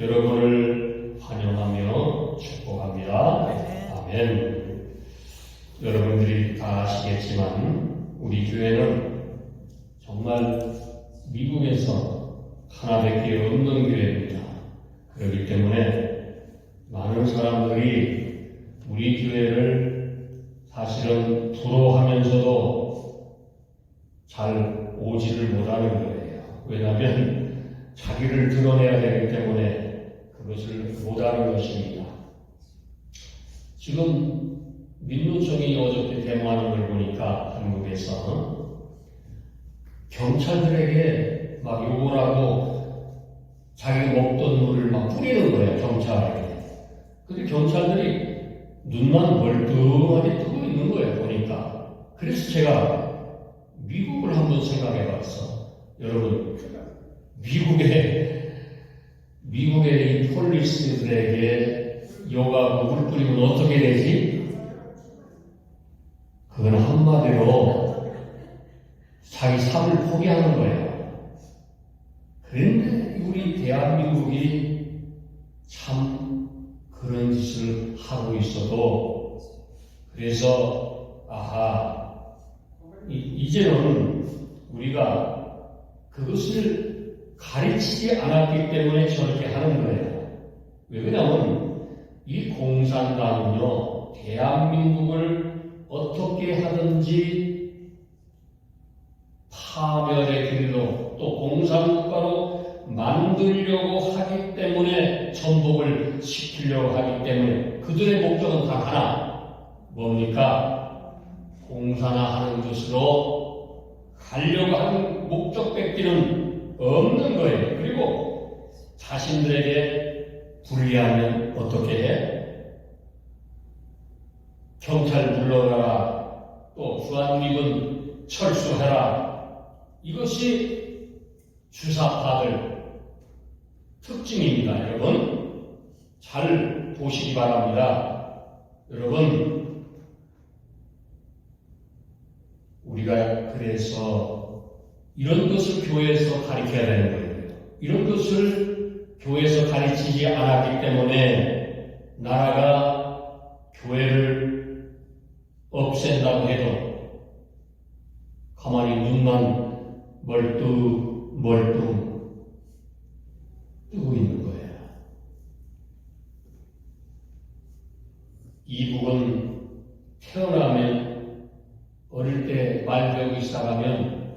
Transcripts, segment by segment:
여러분을 환영하며 축복합니다. 아멘. 여러분들이 다 아시겠지만 우리 교회는 정말 미국에서 하나밖에 없는 교회입니다. 그렇기 때문에 많은 사람들이 우리 교회를 사실은 부러워하면서도 잘 오지를 못하는 거예요. 왜냐하면 자기를 드러내야 되기 때문에 그것을 못하는 것입니다. 지금 민노총이 어저께 데모하는 걸 보니까 한국에서 경찰들에게 막 욕을 하고 자기가 먹던 물을 막 뿌리는 거예요, 경찰에게. 근데 경찰들이 눈만 멀뚱하게 뜨고 있는 거예요, 보니까. 그래서 제가 미국을 한번 생각해 봤어. 여러분, 미국의, 미국의 이 폴리스들에게 욕하고 물 뿌리면 어떻게 되지? 그건 한마디로 자기 삶을 포기하는 거예요. 그런데 우리 대한민국이 참 그런 짓을 하고 있어도 그래서 아하 이, 제는 우리가 그것을 가르치지 않았기 때문에 저렇게 하는 거예요. 왜 그러냐면 이 공산당은요 대한민국을 어떻게 하든지 파멸의 길로 또 공산국가로 만들려고 하기 때문에 전복을 시키려고 하기 때문에 그들의 목적은 다 하나 뭡니까? 공산화하는 것으로 가려고 하는 목적밖에는 없는 거예요. 그리고 자신들에게 불리하면 어떻게 해? 경찰 불러라. 또 주한미군 철수해라. 이것이 주사파들 특징입니다. 여러분, 잘 보시기 바랍니다. 여러분, 우리가 그래서 이런 것을 교회에서 가르쳐야 되는 거예요. 이런 것을 교회에서 가르치지 않았기 때문에 나라가 교회를 없앤다고 해도 가만히 눈만 멀뚱 멀뚱 뜨고 있는 거예요. 이북은 태어나면 어릴 때 말 배우기 시작하면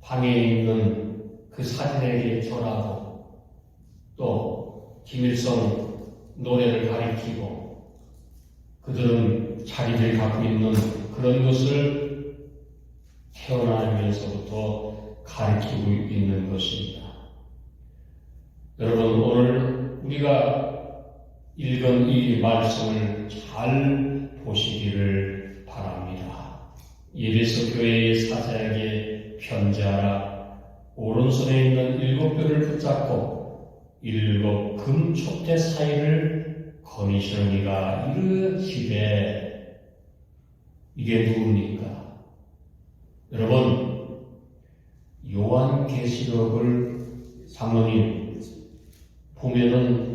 방에 있는 그 사진에게 전하고 또 김일성 노래를 가리키고 그들은 자기들이 갖고 있는 그런 것을 태어나면서부터 가르치고 있는 것입니다. 여러분 오늘 우리가 읽은 이 말씀을 잘 보시기를 바랍니다. 예배소 교회의 사자에게 편지하라. 오른손에 있는 일곱 뼈를 붙잡고 일곱 금촉대 사이를 거미시는 이가 이르시되 이게 누굽니까? 여러분 요한계시록을 장로님 보면은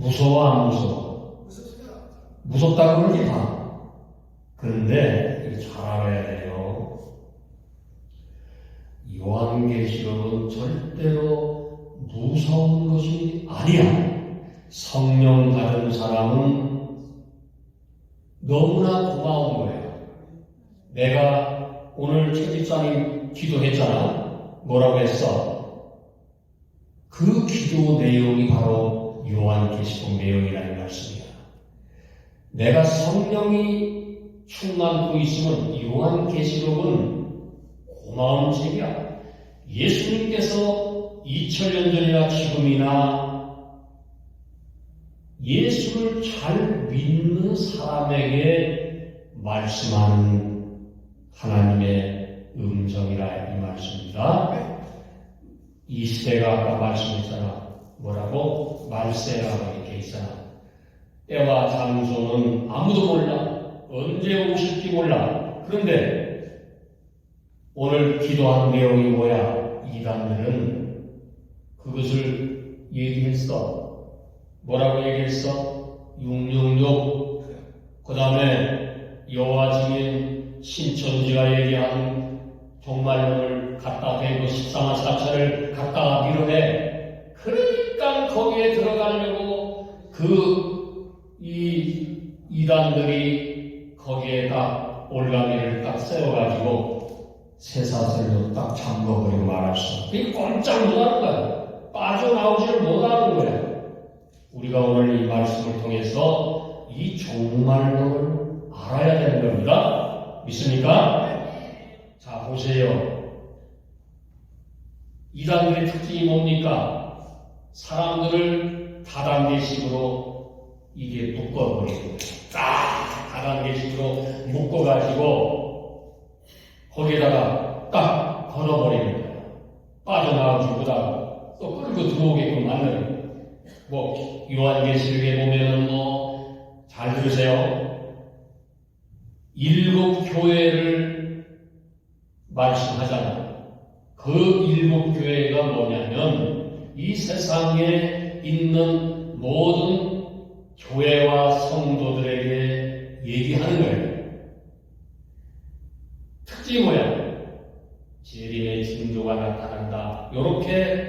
무서워 안 무서워? 무섭다고 그러지 마. 그런데 잘 알아야 돼요. 요한계시록은 절대로 무서운 것이 아니야. 성령 받은 사람은 너무나 고마운 거예요. 내가 오늘 최 집사님 기도했잖아. 뭐라고 했어? 그 기도 내용이 바로 요한계시록 내용이라는 말씀이야. 내가 성령이 충만고 있으면 요한계시록은 고마운 책이야. 예수님께서 2000년 전이나 지금이나 예수를 잘 믿는 사람에게 말씀하는 하나님의 음성이라 이 말씀입니다. 이 시대가 아까 말씀했잖아. 뭐라고? 말세라고 이렇게 있잖아. 때와 장소는 아무도 몰라. 언제 오실지 몰라. 그런데 오늘 기도한 내용이 뭐야? 이단들은 그것을 얘기했어. 뭐라고 얘기했어? 666. 그 다음에 여호와 증인 신천지가 얘기한 종말론을 갖다 대고 14만 4천을 갖다가 밀어내. 거기에 들어가려고 그 이 이단들이 거기에다 올가미를 딱 세워가지고 쇠사슬로 딱 잠궈버리고 말았어. 이게 꼼짝 못하는 거야. 빠져나오지를 못하는 거야. 우리가 오늘 이 말씀을 통해서 이 종말론을 알아야 되는 겁니다. 믿습니까? 자, 보세요. 이단들의 특징이 뭡니까? 사람들을 다단계식으로 이게 묶어버리는 거예요. 딱 다단계식으로 묶어가지고 거기에다가 딱 걸어버리는 거예요. 빠져나오지 못하고 또 끌고 들어오게끔 만드는. 뭐 요한계시록에 보면은 뭐 잘 들으세요. 일곱 교회를 말씀하잖아요. 그 일곱 교회가 뭐냐면 이 세상에 있는 모든 교회와 성도들에게 얘기하는 거예요. 특징이 뭐야? 재림의 징조가 나타난다. 이렇게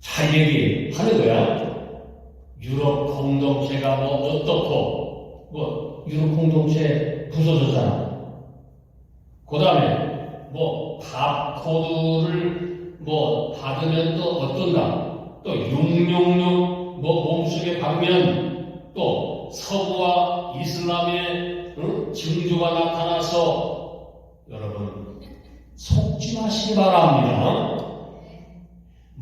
잘 얘기하는 거야. 유럽 공동체가 뭐 어떻고, 뭐 유럽 공동체 부서졌잖아. 그 다음에 뭐 밥 코드를 뭐 받으면 또 어떤가? 또 666, 뭐 몸속에 박으면 또 서구와 이슬람의 응? 징조가 나타나서 여러분 속지 마시기 바랍니다.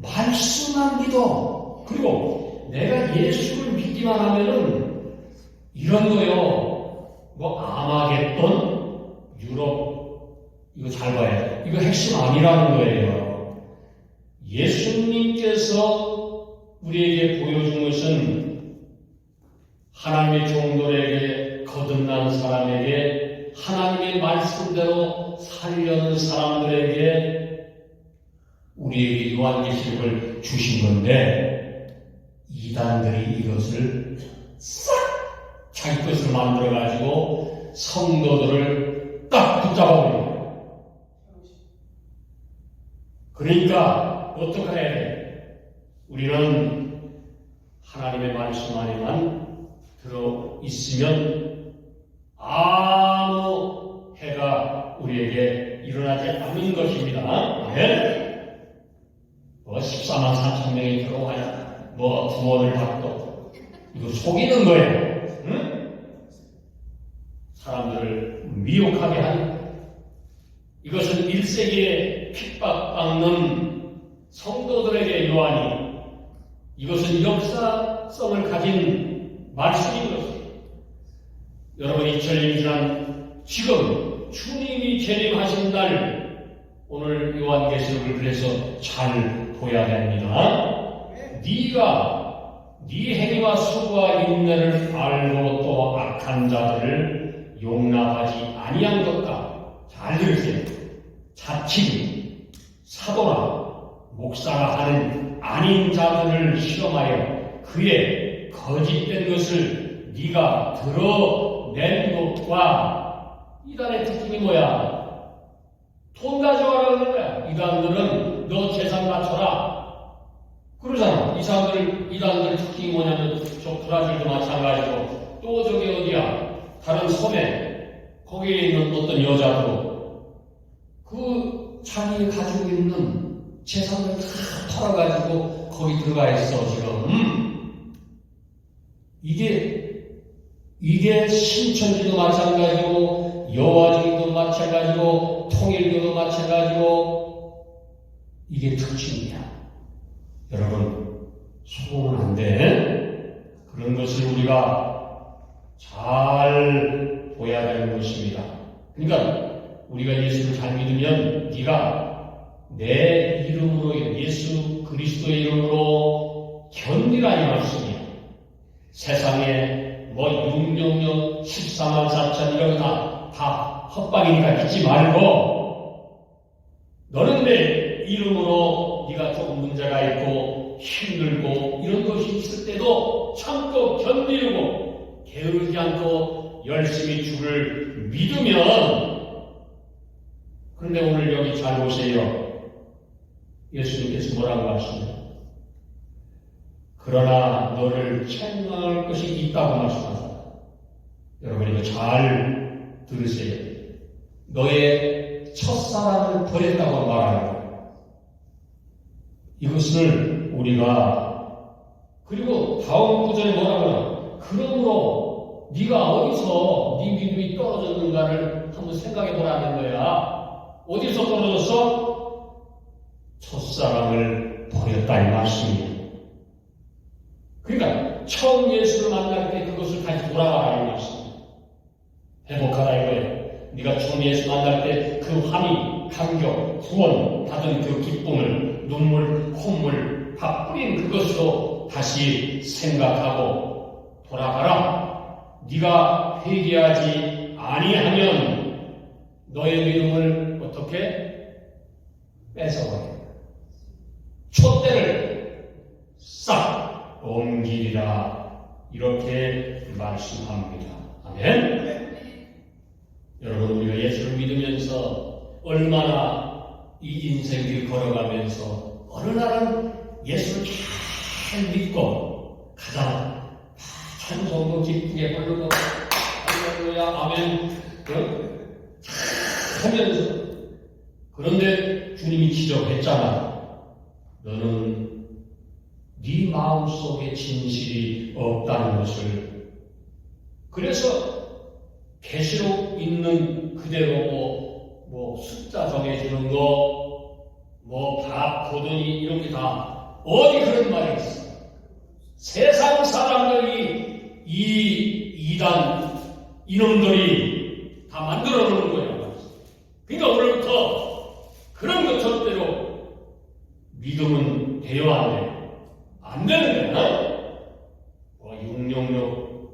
말씀만 믿어. 그리고 내가 예수를 믿기만 하면은 이런 거요. 뭐 아마겟돈, 유럽 이거 잘 봐야 돼. 이거 핵심 아니라는 거예요. 예수님께서 우리에게 보여준 것은 하나님의 종들에게 거듭난 사람에게 하나님의 말씀대로 살려는 사람들에게 우리에게 요한계시록을 주신 건데 이단들이 이것을 싹 자기 것을 만들어 가지고 성도들을 딱 붙잡아버린 거예요. 그러니까 어떻게 해야 돼? 우리는 하나님의 말씀 안에만 들어 있으면 아무 해가 우리에게 일어나지 않는 것입니다. 아멘. 뭐 14만 4천 명이 들어와야 뭐 구원을 받고 이거 속이는 거예요. 응? 사람들을 미혹하게 하는. 이것은 1세기에 핍박받는 성도들에게 요한이 이것은 역사성을 가진 말씀인 것입니다. 여러분 2000년 지난 지금 주님이 재림하신 날 오늘 요한계시록을 그래서 잘 보야 됩니다. 네가 네 행위와 수고와 인내를 알고 또 악한 자들을 용납하지 아니한 것과 잘 들으세요. 자칭 사도나 목사가 하는 아닌 자들을 실험하여 그의 거짓된 것을 네가 드러낸 것과 이단의 특징이 뭐야? 돈 가져와라 그러는 거야. 이단들은 너 재산 갖춰라. 그러잖아. 이 사람들, 이단들 특징이 뭐냐면 저 브라질도 마찬가지고 또 저기 어디야? 다른 섬에 거기에 있는 어떤 여자도 그 자기 가지고 있는 재산을 다 털어가지고 거기 들어가 있어 지금. 음. 이게 이게 신천지도 마찬가지고 여화증도 마찬가지고 통일교도 마찬가지고 이게 특징이야. 여러분 속으면 안 돼. 그런 것을 우리가 잘 보야 되는 것입니다. 그러니까 우리가 예수를 잘 믿으면 네가 내 이름으로 예수 그리스도의 이름으로 견디라 이 말씀이야. 세상에 뭐 666, 14만 4천 이런 거 다, 다 헛방이니까 믿지 말고 너는 내 이름으로 네가 조금 문제가 있고 힘들고 이런 것이 있을 때도 참고 견디고 게으르지 않고 열심히 주를 믿으면 그런데 오늘 여기 잘 보세요. 예수님께서 뭐라고 하시냐? 그러나 너를 책망할 것이 있다고 말씀하셨다. 여러분 이거 잘 들으세요. 너의 첫사랑을 버렸다고 말하는. 이것을 우리가 그리고 다음 구절에 뭐라고 하나? 그러므로 네가 어디서 네 믿음이 떨어졌는가를 한번 생각해 보라는 거야. 어디서 떨어졌어? 첫사랑을 버렸다 이 말씀이에요. 그러니까 처음 예수를 만날 때 그것을 다시 돌아가라 이 말씀이에요. 회복하라 이거예요. 네가 처음 예수 만날 때그 함이, 감격, 구원 받은 그 기쁨을 눈물, 콧물 다 뿌린 그것으로 다시 생각하고 돌아가라. 네가 회개하지 아니하면 너의 믿음을 어떻게 뺏어버려. 촛대를 싹 옮기리라. 이렇게 말씀합니다. 아멘. 여러분 우리가 예수를 믿으면서 얼마나 이 인생길 걸어가면서 어느 날은 예수를 잘 믿고 가자. 찬송도 기쁘게 부르고. 할렐루야 아멘. 어? 하면서. 그런데 주님이 지적했잖아 너는 네 마음 속에 진실이 없다는 것을 그래서 계시록 있는 그대로 뭐, 뭐 숫자 정해주는 거, 뭐 밥, 고든이 이런 게 다 어디 그런 말이 있어. 세상 사람들이 이 이단 이놈들이 다 만들어 놓은 거야. 그러니까 오늘부터 그런 것 절대로 믿음은 돼요 안 돼? 안 되는 거야. 뭐 육룡력,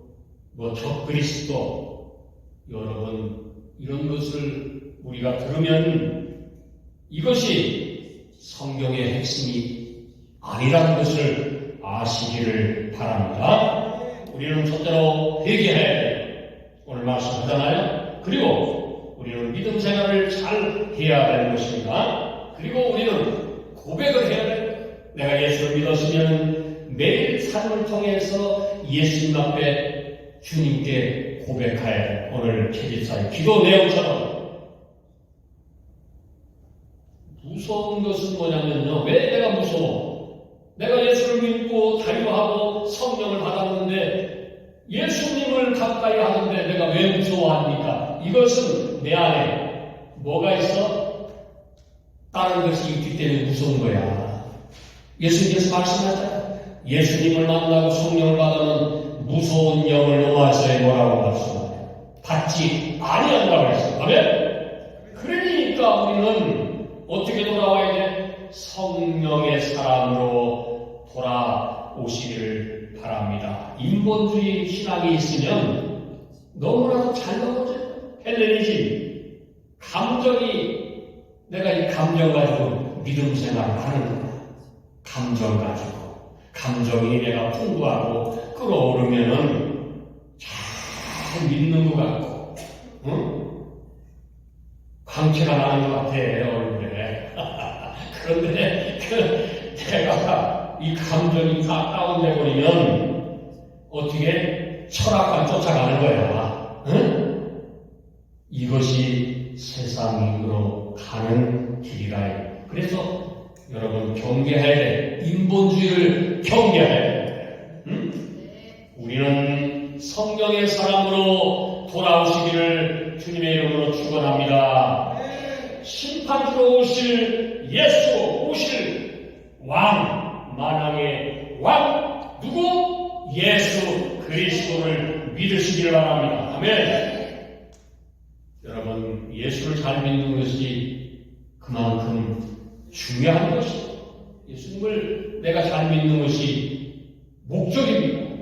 뭐 적그리스도 여러분 이런 것을 우리가 들으면 이것이 성경의 핵심이 아니라는 것을 아시기를 바랍니다. 우리는 첫째로 회개해야 돼. 오늘 말씀하잖아요. 그리고 우리는 믿음 생활을 잘 해야 되는 것입니다. 그리고 우리는 고백을 해야 돼. 내가 예수를 믿었으면 매일 삶을 통해서 예수님 앞에 주님께 고백하야 돼. 오늘 캐디사의 기도 내용처럼 무서운 것은 뭐냐면요. 왜 내가 무서워? 내가 예수를 믿고 자유하고 성령을 받았는데 예수님을 가까이 하는데 내가 왜 무서워합니까? 이것은 내 안에 뭐가 있어? 다른 것이 있기 때문에 무서운 거야. 예수님께서 말씀하잖아. 예수님을 만나고 성령을 받으면 무서운 영을 놓아서에 뭐라고 말씀하냐. 받지 아니한다고 했어. 아멘? 그러니까 우리는 어떻게 돌아와야 돼? 성령의 사람으로 돌아오시기를 바랍니다. 인본주의 신앙이 있으면 너무나도 잘 넘어져. 헬레니즘. 감정이, 내가 이 감정 가지고 믿음 생활을 하는 거야. 감정 가지고. 감정이 내가 풍부하고 끌어오르면은 잘 믿는 것 같고, 응? 광채가 나는 것 같아, 얼굴에. 그런데, 그, 내가 이 감정이 다 다운돼 버리면, 어떻게 철학과 쫓아가는 거야. 응? 이것이 세상으로 가는 길이라. 그래서 여러분 경계해야 돼. 인본주의를 경계해야 돼. 응? 우리는 성령의 사람으로 돌아오시기를 주님의 이름으로 축원합니다. 심판주로 오실 예수 오실 왕 만왕의 왕 누구? 예수 그리스도를 믿으시기를 바랍니다. 아멘. 여러분 예수를 잘 믿는 만큼 중요한 것이죠. 예수님을 내가 잘 믿는 것이 목적입니다.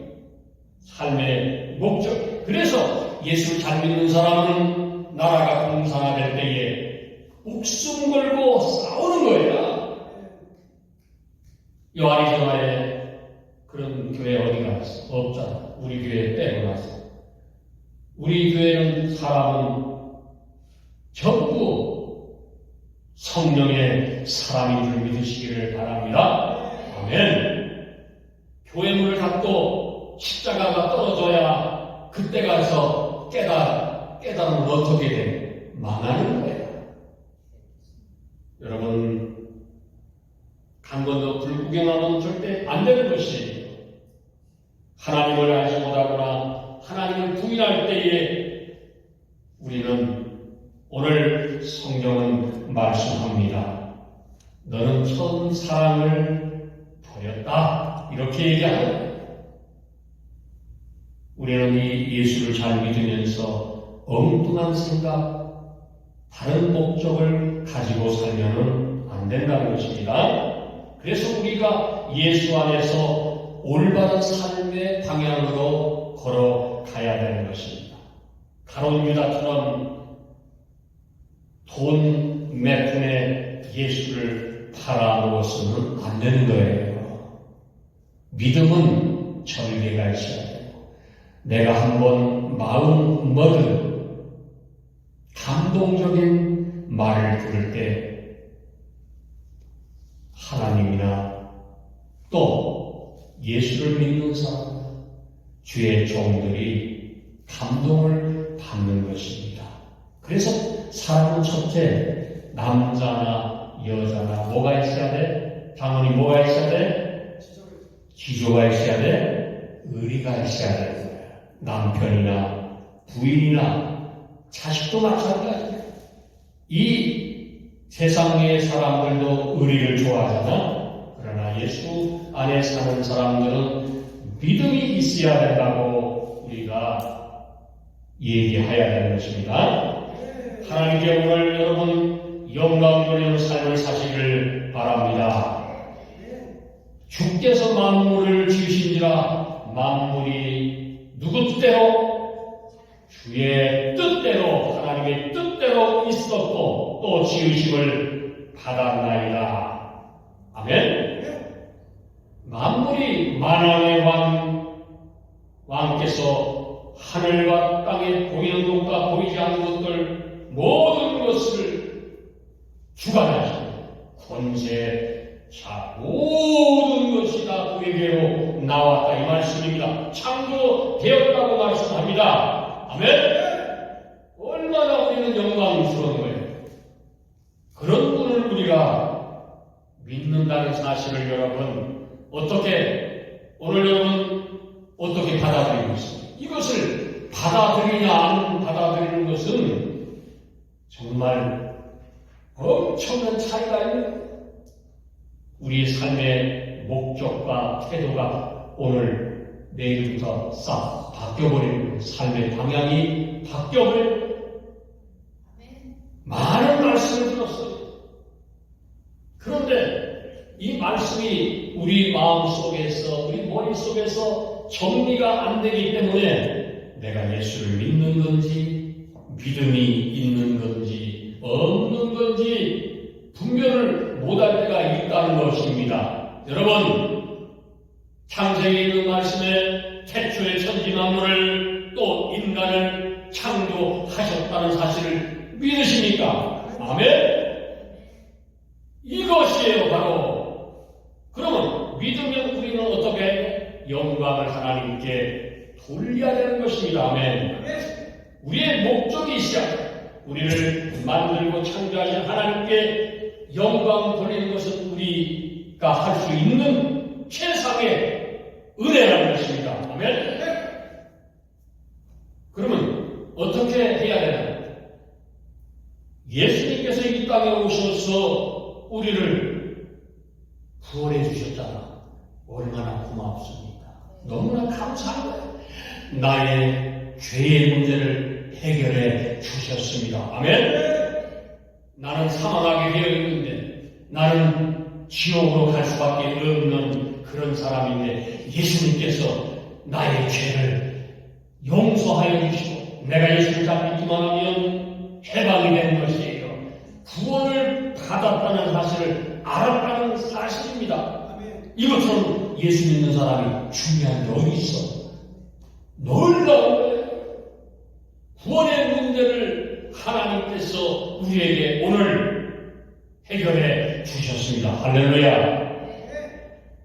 삶의 목적. 그래서 예수를 잘 믿는 사람은 나라가 공산화될 때에 목숨 걸고 싸우는 거야. 요아리조나에 그런 교회 어디가? 없잖아. 우리 교회 빼고 나서. 우리 교회는 사람은 전부 성령의 사람인 줄 믿으시기를 바랍니다. 아멘. 교회 문을 닫고 십자가가 떨어져야 그때 가서 깨달, 깨달으면 어떻게 돼? 망하는 거예요. 여러분, 한 번도 불구경하면 절대 안 되는 것이에요. 하나님을 알지 못하거나 하나님을 부인할 때에 우리는 오늘 성경은 말씀합니다. 너는 처음 사랑을 버렸다. 이렇게 얘기하는 거예요. 우리는 이 예수를 잘 믿으면서 엉뚱한 생각, 다른 목적을 가지고 살면은 안 된다는 것입니다. 그래서 우리가 예수 안에서 올바른 삶의 방향으로 걸어가야 되는 것입니다. 가론 유다처럼 돈몇 푼에 예수를 팔아먹어서는 안 되는 거예요. 믿음은 절개가 있어야 되고, 내가 한번 마음 먹은 감동적인 말을 들을 때 하나님이나 또 예수를 믿는 사람, 주의 종들이 감동을 받는 것입니다. 그래서 사람은 첫째, 남자나 여자나 뭐가 있어야 돼? 당연히 뭐가 있어야 돼? 기조가 있어야 돼? 의리가 있어야 거야. 남편이나 부인이나 자식도 마찬가지야. 이 세상의 사람들도 의리를 좋아하잖아. 그러나 예수 안에 사는 사람들은 믿음이 있어야 된다고 우리가 얘기해야 되는 것입니다. 하나님께 오늘 여러분 영광 돌리는 삶을 사시기를 바랍니다. 주께서 만물을 지으신지라 만물이 누구 뜻대로 주의 뜻대로 하나님의 뜻대로 있었고 또 지으심을 받았나이다. 아멘. 만물이 만왕의 왕 왕께서 하늘과 땅에 보이는 것과 보이지 않는 것들 모든 것을 주관하시고 권세 자 모든 것이 다 그에게로 나왔다 이 말씀입니다. 창조되었다고 말씀합니다. 아멘. 얼마나 우리는 영광스러운 거예요. 그런 분을 우리가 믿는다는 사실을 여러분 어떻게 오늘 여러분 어떻게 받아들이고 있습니까? 이것을 받아들이냐 안 받아들이는 것은 정말 엄청난 차이가 있는 우리 삶의 목적과 태도가 오늘 내일부터 싹 바뀌어버리는 삶의 방향이 바뀌어버리는 많은 말씀을 들었어요. 그런데 이 말씀이 우리 마음 속에서, 우리 머릿 속에서 정리가 안 되기 때문에 내가 예수를 믿는 건지, 믿음이 있는 건지, 없는 건지, 분별을 못할 때가 있다는 것입니다. 여러분, 창세기 있는 말씀에 태초의 천지 만물을 또 인간을 창조하셨다는 사실을 믿으십니까? 아멘? 이것이에요, 바로. 그러면 믿으면 우리는 어떻게 영광을 돌려야 되는 것입니다. 아멘. 우리의 목적이 있어야 돼. 우리를 만들고 창조하신 하나님께 영광 돌리는 것은 우리가 할 수 있는 최상의 은혜라는 것입니다. 아멘. 그러면 어떻게 해야 되나? 예수님께서 이 땅에 오셔서 우리를 구원해 주셨잖아. 얼마나 고맙습니까? 너무나 감사한 거예요. 나의 죄의 문제를 해결해 주셨습니다. 아멘. 나는 사망하게 되어 있는데 나는 지옥으로 갈 수밖에 없는 그런 사람인데 예수님께서 나의 죄를 용서하여 주시고 내가 예수를 잘 믿기만 하면 해방이 되는 것이에요. 구원을 받았다는 사실을 알았다는 사실입니다. 이것처럼 예수 믿는 사람이 중요한 게 어디 있어? 놀라운. 구원의 문제를 하나님께서 우리에게 오늘 해결해 주셨습니다. 할렐루야.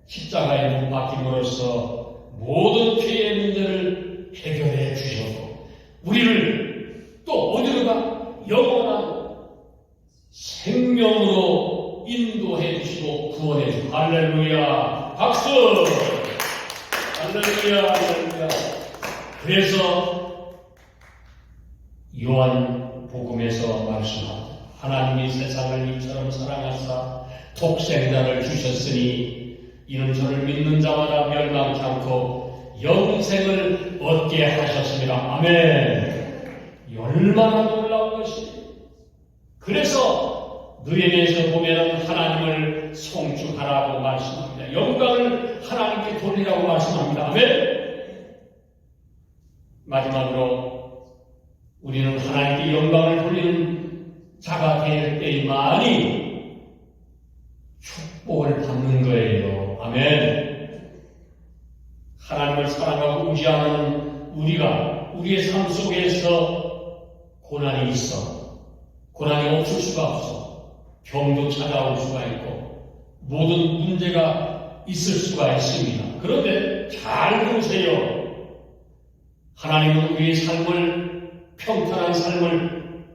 십자가에 못 박힘으로써 모든 죄의 문제를 해결해 주셨고 우리를 또 어디로 가? 영원한 생명으로 인도해 주시고 구원해 주시고 할렐루야 박수 할렐루야 할렐루야 그래서 요한 복음에서 말씀합니다 하나님이 세상을 이처럼 사랑하사 독생자를 주셨으니 이는 저를 믿는 자마다 멸망치 않고 영생을 얻게 하셨습니다 아멘 얼마나 놀라운 것이 그래서 느헤미야에서 보면은 하나님을 송축하라고 말씀합니다. 영광을 하나님께 돌리라고 말씀합니다. 아멘. 마지막으로 우리는 하나님께 영광을 돌리는 자가 될 때만이 축복을 받는 거예요. 아멘. 하나님을 사랑하고 의지하는 우리가 우리의 삶 속에서 고난이 있어. 고난이 없을 수가 없어. 병도 찾아올 수가 있고, 모든 문제가 있을 수가 있습니다. 그런데 잘 보세요. 하나님은 우리의 삶을, 평탄한 삶을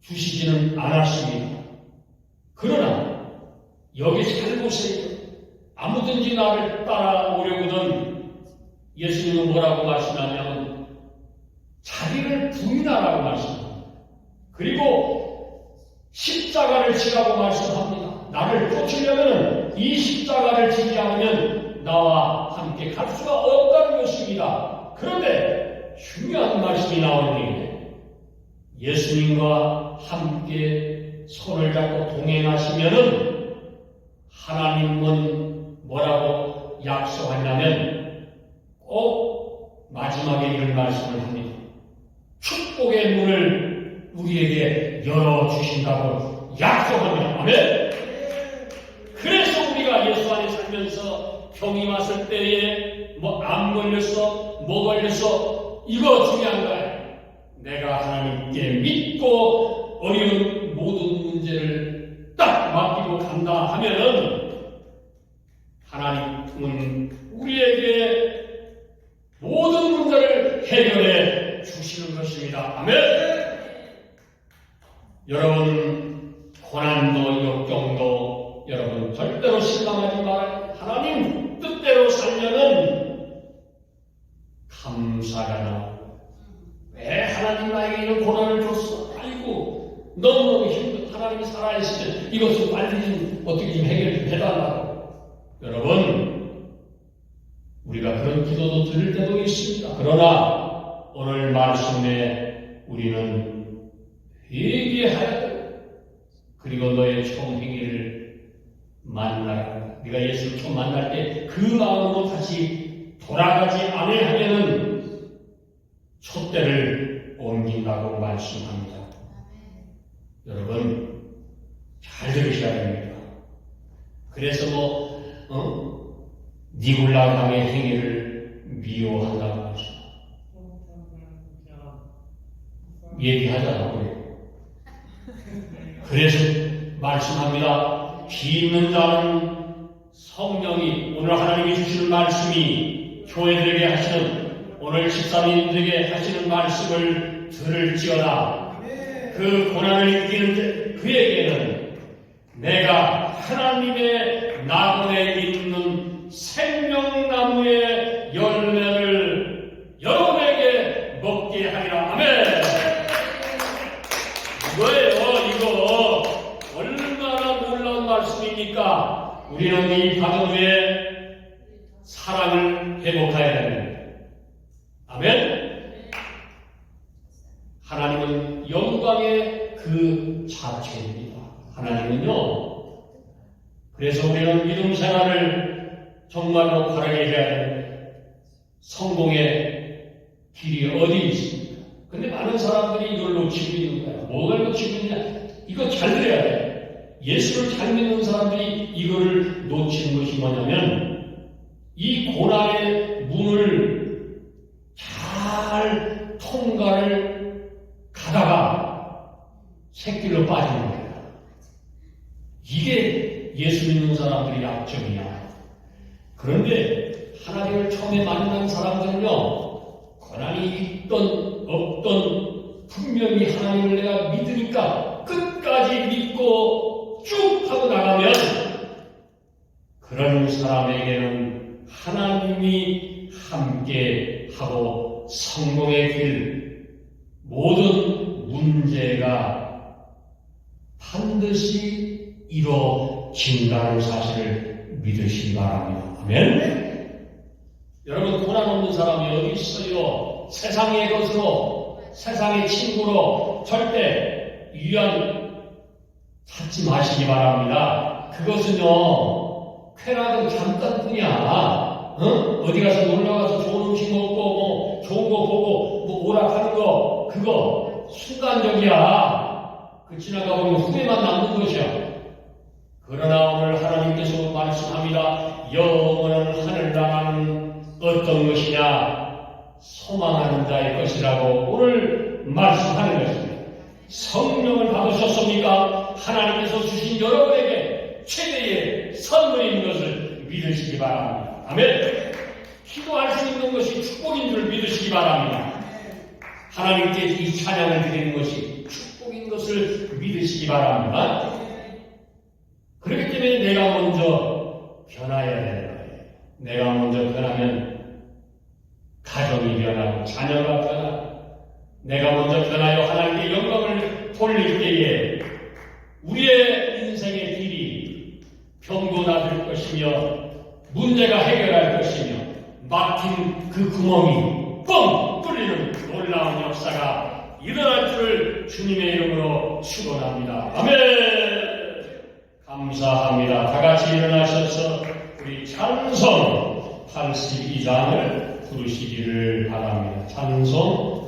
주시지는 않았습니다. 그러나, 여기 잘 보세요. 아무든지 나를 따라오려거든 예수님은 뭐라고 말씀하냐면 자기를 부인하라고 말씀합니다. 그리고 십자가를 지라고 말씀합니다. 나를 쫓으려면 이 십자가를 지지 않으면 나와 함께 갈 수가 없다는 것입니다. 그런데 중요한 말씀이 나오니 예수님과 함께 손을 잡고 동행하시면은 하나님은 뭐라고 약속하냐면 꼭 마지막에 이런 말씀을 합니다. 축복의 문을 우리에게 열어주신다고 약속합니다. 아멘! 그래서 우리가 예수 안에 살면서 병이 왔을 때에 뭐안 걸렸어, 뭐 걸렸어, 이거 중요한 거야. 내가 하나님께 믿고 어려운 모든 문제를 딱 맡기고 간다 하면은 하나님은 우리에게 모든 문제를 해결해 주시는 것입니다. 아멘! 여러분, 하나님 나에게 이런 고난을 줬어? 아이고 너무너무 힘들어. 하나님이 살아있으면 이것을 빨리 좀 어떻게 좀 해결 좀 해달라고. 여러분, 우리가 그런 기도도 드릴 때도 있습니다. 그러나 오늘 말씀에 우리는 회개하여야 돼요. 그리고 너의 총행위를 만나라. 네가 예수를 처음 만날 때 그 마음으로 다시 돌아가지 아니하면은 촛대를 옮긴다고 말씀합니다. 여러분 잘 들으셔야 됩니다. 그래서 뭐 어? 니골라 강의 행위를 미워한다고 하죠. 얘기하잖아 우리. 그래서 말씀합니다. 비 있는 자는 성령이 오늘 하나님이 주시는 말씀이 교회들에게 하시는 오늘 집사님들에게 하시는 말씀을 들을지어다. 그 고난을 이기는 그에게는 내가 하나님의 낙원에 있는 생명나무의 열매를 여러분에게 먹게 하리라. 아멘. 이거예요, 이거. 얼마나 놀라운 말씀입니까? 우리는 이 받은 후에 사랑을 회복해야 됩니다. 아멘? 하나님은 영광의 그 자체입니다. 하나님은요, 그래서 우리는 믿음 생활을 정말로 바르게 해야 됩니다. 성공의 길이 어디 있습니까? 근데 많은 사람들이 이걸 놓치고 있는 거야. 뭐가 놓치고 있냐? 이거 잘 들어야 돼. 예수를 잘 믿는 사람들이 이거를 놓치는 것이 뭐냐면 이 고난의 문을 잘 통과를 가다가 새길로 빠지는 거야. 이게 예수 믿는 사람들의 약점이야. 그런데 하나님을 처음에 만난 사람들은요, 고난이 있던 없던 분명히 하나님을 내가 믿으니까 끝까지 믿고 쭉 하고 나가면 그런 사람에게는 하나님이 함께 하고 성공의 길 모든 문제가 반드시 이루어진다는 사실을 믿으시기 바랍니다. 아멘. 여러분 고난 없는 사람이 어디 있어요? 세상의 것으로 세상의 친구로 절대 유연 찾지 마시기 바랍니다. 그것은요 쾌락은 잠깐뿐이야. 응? 어디 가서 놀러 가서 좋은 음식 먹고 뭐 좋은 거 보고 뭐 오락하는 거 그거 순간적이야. 그 지나가 보면 후회만 남는 것이야. 그러나 오늘 하나님께서 말씀합니다. 영원한 하늘나라는 어떤 것이냐? 소망하는 자의 것이라고 오늘 말씀하는 것입니다. 성령을 받으셨습니까? 하나님께서 주신 여러분에게 최대의 선물인 것을 믿으시기 바랍니다. 아멘. 기도할 수 있는 것이 축복인 줄 믿으시기 바랍니다. 하나님께 이 찬양을 드리는 것이 축복인 것을 믿으시기 바랍니다. 그렇기 때문에 내가 먼저 변화해야 거예요. 내가 먼저 변하면 가정이 변하고 자녀가 변하고 내가 먼저 변하여 하나님께 영광을 돌릴 때에 우리의 인생의 길이 병도 나을 것이며 문제가 해결할 것이며 막힌 그 구멍이 뻥 뚫리는 놀라운 역사가 일어날 줄을 주님의 이름으로 축원합니다. 아멘. 감사합니다. 다 같이 일어나셔서 우리 찬송 82장을 부르시기를 바랍니다. 찬송